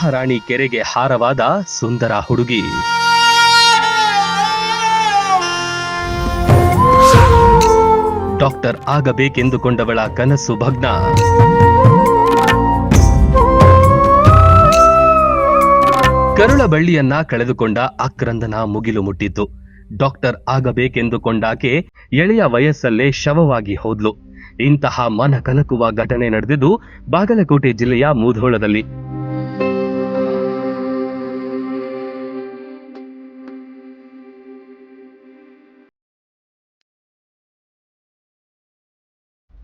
ಮಹಾರಾಣಿ ಕೆರೆಗೆ ಹಾರವಾದ ಸುಂದರ ಹುಡುಗಿ. ಡಾಕ್ಟರ್ ಆಗಬೇಕೆಂದುಕೊಂಡವಳ ಕನಸು ಭಗ್ನ. ಕರುಳ ಬಳ್ಳಿಯನ್ನ ಕಳೆದುಕೊಂಡ ಅಕ್ರಂದನ ಮುಗಿಲು ಮುಟ್ಟಿತು ಡಾಕ್ಟರ್ ಆಗಬೇಕೆಂದುಕೊಂಡಾಕೆ ಎಳೆಯ ವಯಸ್ಸಲ್ಲೇ ಶವವಾಗಿ ಹೋದ್ಲು. ಇಂತಹ ಮನ ಕಲಕುವ ಘಟನೆ ನಡೆದಿದ್ದು ಬಾಗಲಕೋಟೆ ಜಿಲ್ಲೆಯ ಮೂಧೋಳದಲ್ಲಿ.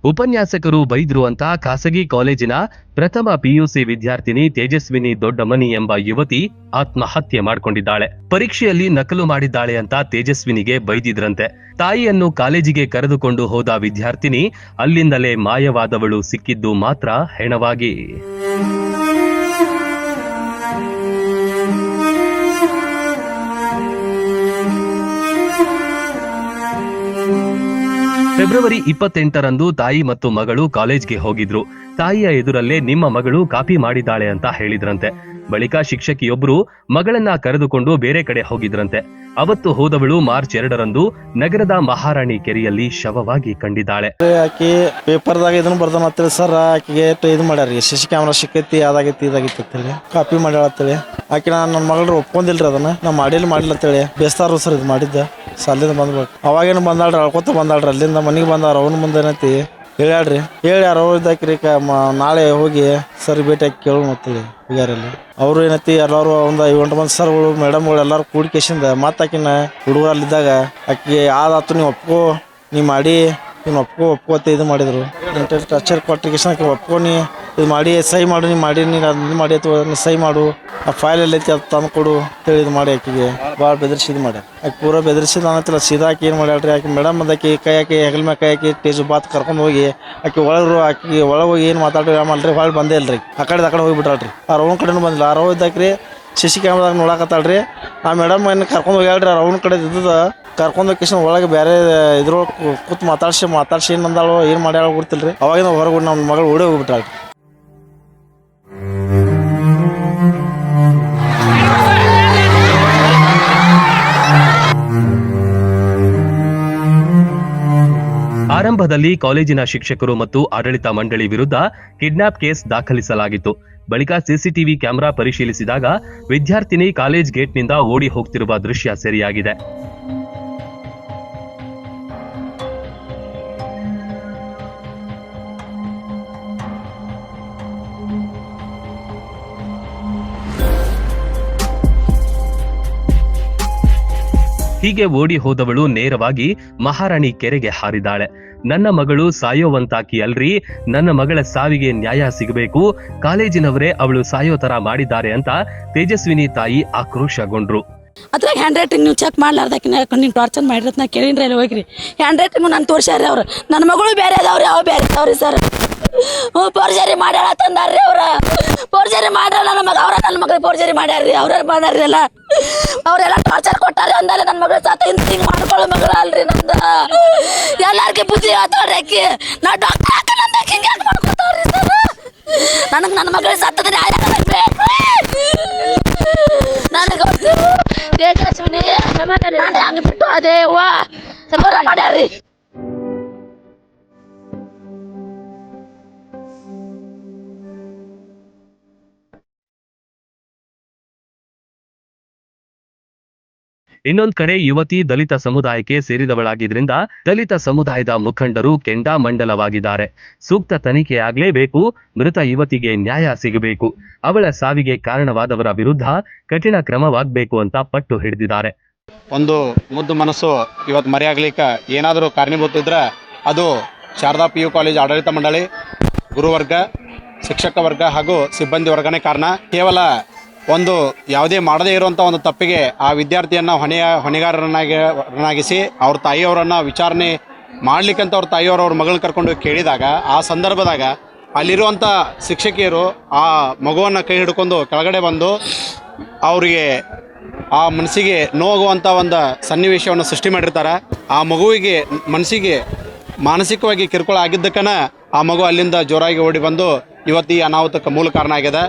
ಉಪನ್ಯಾಸಕರು ಬೈದ್ರು ಅಂತ ಖಾಸಗಿ ಕಾಲೇಜಿನ ಪ್ರಥಮ ಪಿಯುಸಿ ವಿದ್ಯಾರ್ಥಿನಿ ತೇಜಸ್ವಿನಿ ದೊಡ್ಡಮನಿ ಎಂಬ ಯುವತಿ ಆತ್ಮಹತ್ಯೆ ಮಾಡಿಕೊಂಡಿದ್ದಾಳೆ. ಪರೀಕ್ಷೆಯಲ್ಲಿ ನಕಲು ಮಾಡಿದ್ದಾಳೆ ಅಂತ ತೇಜಸ್ವಿನಿಗೆ ಬೈದಿದ್ರಂತೆ. ತಾಯಿಯನ್ನು ಕಾಲೇಜಿಗೆ ಕರೆದುಕೊಂಡು ಹೋದ ವಿದ್ಯಾರ್ಥಿನಿ ಅಲ್ಲಿಂದಲೇ ಮಾಯವಾದವಳು ಸಿಕ್ಕಿದ್ದು ಮಾತ್ರ ಹೆಣವಾಗಿ. ಫೆಬ್ರವರಿ ಇಪ್ಪತ್ತೆಂಟರಂದು ತಾಯಿ ಮತ್ತು ಮಗಳು ಕಾಲೇಜ್ಗೆ ಹೋಗಿದ್ರು. ತಾಯಿಯ ಎದುರಲ್ಲೇ ನಿಮ್ಮ ಮಗಳು ಕಾಪಿ ಮಾಡಿದ್ದಾಳೆ ಅಂತ ಹೇಳಿದ್ರಂತೆ. ಬಳಿಕ ಶಿಕ್ಷಕಿಯೊಬ್ಬರು ಮಗಳನ್ನ ಕರೆದುಕೊಂಡು ಬೇರೆ ಕಡೆ ಹೋಗಿದ್ರಂತೆ. ಅವತ್ತು ಹೋದವಳು ಮಾರ್ಚ್ ಎರಡರಂದು ನಗರದ ಮಹಾರಾಣಿ ಕೆರೆಯಲ್ಲಿ ಶವವಾಗಿ ಕಂಡಿದ್ದಾಳೆ. ಪೇಪರ್ ಪೇಪರ್ದಾಗ ಇದನ್ನ ಬರ್ದ ಮಾತ್ರ ಸರ್, ಆಕೆಗೆ ಇದು ಮಾಡ್ಯಾರ ಸಿ ಸಿ ಕ್ಯಾಮ್ರಾ ಸಿಕ್ಕೈತಿ, ಅದಾಗೈತಿ ಇದಾಗಿತ್ತು ಕಾಪಿ ಮಾಡ್ಯಾಳ ಆಕೆ ಆಕಿ ನಾನು ನನ್ನ ಮಗಳು ಒಪ್ಕೊಂಡಿಲ್ರಿ ಅದನ್ನ. ನಾ ಮಾಡಿಲ್ಲ ಮಾಡಿಲ್ಲ ಅಂತೇಳಿ. ಬೇಸ್ತಾರು ಸರ್ ಇದು ಮಾಡಿದ್ದ. ಸಾಲಿಂದ ಬಂದ್ಬೇಕು ಅವಾಗೇನು ಬಂದಾಳ್ರಿ ಅಳ್ಕೊತ ಬಂದಾಳ್ರಿ ಅಲ್ಲಿಂದ ಮನೆಗೆ ಬಂದಾರ ಅವನ ಮುಂದೆ ಏನೈತಿ ಹೇಳ್ಯಾಡ್ರಿ ಹೇಳಿ ಯಾರು ಇದ್ದಾಕ್ರಿ ಕ ಮ- ನಾಳೆ ಹೋಗಿ ಸರ್ ಭೇಟಿ ಹಾಕಿ ಕೇಳು ಅಂತೇಳಿ ಹುಡುಗಿಯರಲ್ಲಿ ಅವರು ಏನೈತಿ ಎಲ್ಲರೂ ಒಂದು ಐವತ್ತು ಮಂದಿ ಸರ್ಗಳು ಮೇಡಮ್ಗಳು ಎಲ್ಲರೂ ಕೂಡ್ಕೇಶಿಂದ ಮತ್ತೆ ಆಕಿನ ಹುಡುಗ ಅಲ್ಲಿದ್ದಾಗ ಆಕಿಗೆ ಆದಾತು ನೀವು ಒಪ್ಕೋ ನೀ ಮಾಡಿ ನೀನು ಒಪ್ಕೋ ಒಪ್ಕೋತ ಇದು ಮಾಡಿದ್ರು ಟಚರ್ ಕೊಟ್ಟಿಗೆ ಆಕೆ ನೀ ಇದು ಮಾಡಿ, ಸಹಿ ಮಾಡು, ನೀನು ಮಾಡಿ, ನೀನು ಅದನ್ನ ಮಾಡಿ, ಅಥವಾ ನೀ ಸೈ ಮಾಡು. ಆ ಫೈಲ್ ಎಲ್ಲ ಐತಿ, ಅದು ತಂದು ಕೊಡು ಅಂತೇಳಿ ಇದು ಮಾಡಿ ಆಕೆಗೆ. ಭಾಳ ಬೆದರ್ಸಿ ಇದು ಮಾಡ್ಯಾರ. ಆಕೆ ಪೂರ ಬೆದರ್ಸಿದ ಅನ್ನತ್ತಿಲ್ಲ ಸೀದಾ ಆಕೆ ಏನು ಮಾಡ್ಯಾಳ್ರಿ, ಆಕೆ ಮೇಡಮ್ ಅದಕ್ಕೆ ಕೈ ಹಾಕಿ, ಹೆಗಲ ಮ್ಯಾಗ ಕೈ ಹಾಕಿ, ಟೇಜು ಬಾತ್ ಕರ್ಕೊಂಡು ಹೋಗಿ, ಆಕೆ ಒಳಗರು ಆಕೆ ಒಳಗೆ ಹೋಗಿ ಏನು ಮಾತಾಡ್ರಿ ಮಾಡ್ರಿ, ಭಾಳ ಬಂದೇ ಇಲ್ರಿ. ಆ ಕಡೆ ಆ ಕಡೆ ಹೋಗಿಬಿಟ್ರಿ ಆ ರೌನ್ ಕಡೆನೂ ಬಂದಿಲ್ಲ. ಆ ರೌ ಇದ್ದಾಕ್ರಿ ಸಿ ಸಿ ಕ್ಯಾಮ್ರಾದಾಗ ನೋಡಕತ್ತಾಳ್ರಿ. ಆ ಮೇಡಮ್ ಏನು ಕರ್ಕೊಂಡು ಹೋಗ್ಯಾಳ್ರಿ ರೌನ್ ಕಡೆ ಇದ್ದದ ಕರ್ಕೊಂಡು ಹೋಗಿ ಒಳಗೆ ಬೇರೆ ಇದ್ರೊಳಗೆ ಕೂತ್ ಮಾತಾಡ್ಸಿ ಮಾತಾಡ್ಸಿ ಏನು ಅಂದಾಳು ಏನು ಮಾಡ್ಯಾಳ ರೀ ಅವಾಗಿನ ಹೊರಗೆ ನಮ್ಮ ಮಗಳು ಓಡಿ ಹೋಗ್ಬಿಟ್ಟಾಳ್ರಿ ಆರಂಭದಲ್ಲಿ ಕಾಲೇಜಿನ ಶಿಕ್ಷಕರು ಮತ್ತು ಆಡಳಿತ ಮಂಡಳಿ ವಿರುದ್ಧ ಕಿಡ್ನಾಪ್ ಕೇಸ್ ದಾಖಲಿಸಲಾಗಿತ್ತು. ಬಳಿಕ ಸಿಸಿಟಿವಿ ಕ್ಯಾಮೆರಾ ಪರಿಶೀಲಿಸಿದಾಗ ವಿದ್ಯಾರ್ಥಿನಿ ಕಾಲೇಜ್ ಗೇಟ್ನಿಂದ ಓಡಿ ಹೋಗ್ತಿರುವ ದೃಶ್ಯ ಸೆರೆಯಾಗಿದೆ. ಹೀಗೆ ಓಡಿ ಹೋದವಳು ನೇರವಾಗಿ ಮಹಾರಾಣಿ ಕೆರೆಗೆ ಹಾರಿದಾಳೆ. ನನ್ನ ಮಗಳು ಸಾಯೋವಂತಾಕಿ ಅಲ್ರಿ, ನನ್ನ ಮಗಳ ಸಾವಿಗೆ ನ್ಯಾಯ ಸಿಗಬೇಕು, ಕಾಲೇಜಿನವರೇ ಅವಳು ಸಾಯೋ ತರ ಮಾಡಿದ್ದಾರೆ ಅಂತ ತೇಜಸ್ವಿನಿ ತಾಯಿ ಆಕ್ರೋಶಗೊಂಡ್ರು. ಅದ್ರಾಗ ಹ್ಯಾಂಡ್ ರೈಟಿಂಗ್ ನೀವು ಚೆಕ್ ಮಾಡ್ಲಾರ್ದಕ್ಕೆ ನೀವು ಟಾರ್ಚರ್ ಮಾಡಿರತ್ನ ಕೇಳಿನ್ರಿ ಅಲ್ಲಿ ಹೋಗ್ರಿ. ಹ್ಯಾಂಡ್ ರೈಟಿಂಗ್ ನಾನು ತೋರಿಸ್ಯಾರ ಅವ್ರು. ನನ್ನ ಮಗಳು ಬೇರೆ ಅದಾವ್ರಿ, ಅವ ಬೇರೆ ಅದಾವ್ರಿ ಸರ್ ಹ್ಞೂ ಫೋರ್ಜರಿ ಮಾಡ್ಯಾಳ ತಂದಾರ್ರಿ ಅವ್ರ. ಪೋರ್ಜರಿ ಮಾಡ್ಯಾರ ನನ್ನ ಮಗ, ಅವ್ರ ನನ್ನ ಮಗಳಿಗೆ ಪೋರ್ಜರಿ ಮಾಡ್ಯಾರ್ರಿ, ಅವ್ರ ಮಾಡ್ಯಾರ್ರಿ ಎಲ್ಲ. ಅವರೆಲ್ಲ ಟಾರ್ಚರ್ ಕೊಟ್ಟಾರೆ ಅಂದಾರೆ ನನ್ನ ಮಗಳು ಸಾತ ಹಿಂಗೆ ಹಿಂಗೆ ಮಾಡ್ಕೊಳ್ಳೋ ಮಗಳು ಅಲ್ರಿ ನಂದ. ಎಲ್ಲಾರ್ಗೆ ಬುದ್ಧಿ ಹೇಳ್ತಾಳ್ರಿ ಅಕ್ಕಿ. ನಾ ಡಾಕ್ಟರ್ ಹಾಕ ನಂದ ಹಿಂಗೆ ಮಾಡ್ಕೊತಾವ್ರಿ ಸರ್? ನನಗೆ ನನ್ನ ಮಗಳ ಸತ್ತದ ನ್ಯಾಯ ನನಗೆ ತೇಜಸ್ವಿನಿ ನಾನು ಹಂಗೆ ಬಿಟ್ಟು ಅದೇ ವಾ ಮಾಡ್ಯಾರ್ರಿ. ಇನ್ನೊಂದ್ ಕಡೆ ಯುವತಿ ದಲಿತ ಸಮುದಾಯಕ್ಕೆ ಸೇರಿದವಳಾಗಿದ್ರಿಂದ ದಲಿತ ಸಮುದಾಯದ ಮುಖಂಡರು ಕೆಂಡಾಮಂಡಲವಾಗಿದ್ದಾರೆ ಸೂಕ್ತ ತನಿಖೆ ಆಗ್ಲೇಬೇಕು, ಮೃತ ಯುವತಿಗೆ ನ್ಯಾಯ ಸಿಗಬೇಕು. ಅವಳ ಸಾವಿಗೆ ಕಾರಣವಾದವರ ವಿರುದ್ಧ ಕಠಿಣ ಕ್ರಮವಾಗಬೇಕು ಅಂತ ಪಟ್ಟು ಹಿಡಿದಿದ್ದಾರೆ. ಒಂದು ಮುದ್ದು ಮನಸ್ಸು ಇವತ್ತು ಮರೆಯಾಗ್ಲಿಕ್ಕೆ ಏನಾದರೂ ಕಾರಣೀಭೂತಿದ್ರೆ ಅದು ಶಾರದಾ ಪಿ ಯು ಕಾಲೇಜ್ ಆಡಳಿತ ಮಂಡಳಿ, ಗುರುವರ್ಗ, ಶಿಕ್ಷಕ ವರ್ಗ ಹಾಗೂ ಸಿಬ್ಬಂದಿ ವರ್ಗನೇ ಕಾರಣ. ಕೇವಲ ಒಂದು ಯಾವುದೇ ಮಾಡದೇ ಇರುವಂಥ ಒಂದು ತಪ್ಪಿಗೆ ಆ ವಿದ್ಯಾರ್ಥಿಯನ್ನು ಹೊಣೆಯ ಹೊಣೆಗಾರರನ್ನಾಗಿಸಿ ರನ್ನಾಗಿಸಿ ಅವ್ರ ತಾಯಿಯವರನ್ನು ವಿಚಾರಣೆ ಮಾಡ್ಲಿಕ್ಕಂತ ಅವ್ರ ತಾಯಿಯವರು ಅವ್ರ ಮಗಳನ್ನ ಕರ್ಕೊಂಡು ಕೇಳಿದಾಗ ಆ ಸಂದರ್ಭದಾಗ ಅಲ್ಲಿರುವಂಥ ಶಿಕ್ಷಕಿಯರು ಆ ಮಗುವನ್ನು ಕೈ ಹಿಡ್ಕೊಂಡು ಕೆಳಗಡೆ ಬಂದು ಅವರಿಗೆ ಆ ಮನಸ್ಸಿಗೆ ನೋವಾಗುವಂಥ ಒಂದು ಸನ್ನಿವೇಶವನ್ನು ಸೃಷ್ಟಿ ಮಾಡಿರ್ತಾರೆ. ಆ ಮಗುವಿಗೆ ಮನಸ್ಸಿಗೆ ಮಾನಸಿಕವಾಗಿ ಕಿರುಕುಳ ಆಗಿದ್ದಕ್ಕನ ಆ ಮಗು ಅಲ್ಲಿಂದ ಜೋರಾಗಿ ಓಡಿ ಬಂದು ಇವತ್ತು ಈ ಅನಾಹುತಕ್ಕೆ ಮೂಲ ಕಾರಣ ಆಗಿದೆ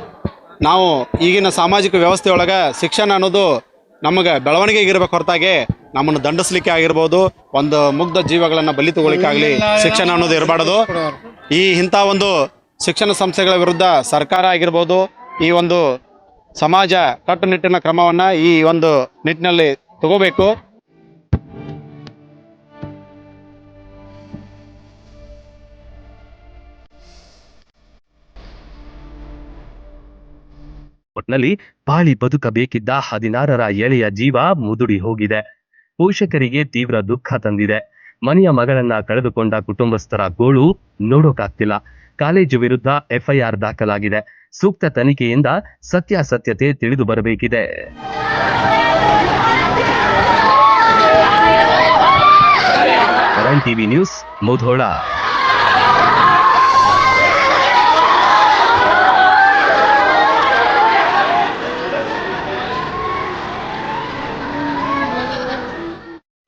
ನಾವು ಈಗಿನ ಸಾಮಾಜಿಕ ವ್ಯವಸ್ಥೆಯೊಳಗೆ ಶಿಕ್ಷಣ ಅನ್ನೋದು ನಮಗೆ ಬೆಳವಣಿಗೆಗೆ ಇರಬೇಕು ಹೊರತಾಗಿ ನಮ್ಮನ್ನು ದಂಡಿಸ್ಲಿಕ್ಕೆ ಆಗಿರ್ಬೋದು ಒಂದು ಮುಗ್ಧ ಜೀವಗಳನ್ನು ಬಲಿ ತಗೊಳ್ಳಿಕ್ಕಾಗಲಿ ಶಿಕ್ಷಣ ಅನ್ನೋದು ಇರಬಾರ್ದು. ಈ ಇಂಥ ಒಂದು ಶಿಕ್ಷಣ ಸಂಸ್ಥೆಗಳ ವಿರುದ್ಧ ಸರ್ಕಾರ ಆಗಿರ್ಬೋದು ಈ ಒಂದು ಸಮಾಜ ಕಟ್ಟುನಿಟ್ಟಿನ ಕ್ರಮವನ್ನು ಈ ಒಂದು ನಿಟ್ಟಿನಲ್ಲಿ ತಗೋಬೇಕು. ಒಟ್ನಲ್ಲಿ ಪಾಳಿ ಬದುಕಬೇಕಿದ್ದ ಹದಿನಾರರ ಎಳೆಯ ಜೀವ ಮುದುಡಿ ಹೋಗಿದೆ. ಪೋಷಕರಿಗೆ ತೀವ್ರ ದುಃಖ ತಂದಿದೆ. ಮನೆಯ ಮಗಳನ್ನ ಕಳೆದುಕೊಂಡ ಕುಟುಂಬಸ್ಥರ ಗೋಳು ನೋಡೋಕಾಗ್ತಿಲ್ಲ. ಕಾಲೇಜು ವಿರುದ್ಧ ಎಫ್ಐಆರ್ ದಾಖಲಾಗಿದೆ. ಸೂಕ್ತ ತನಿಖೆಯಿಂದ ಸತ್ಯಾಸತ್ಯತೆ ತಿಳಿದು ಬರಬೇಕಿದೆ. TV news Mudhol.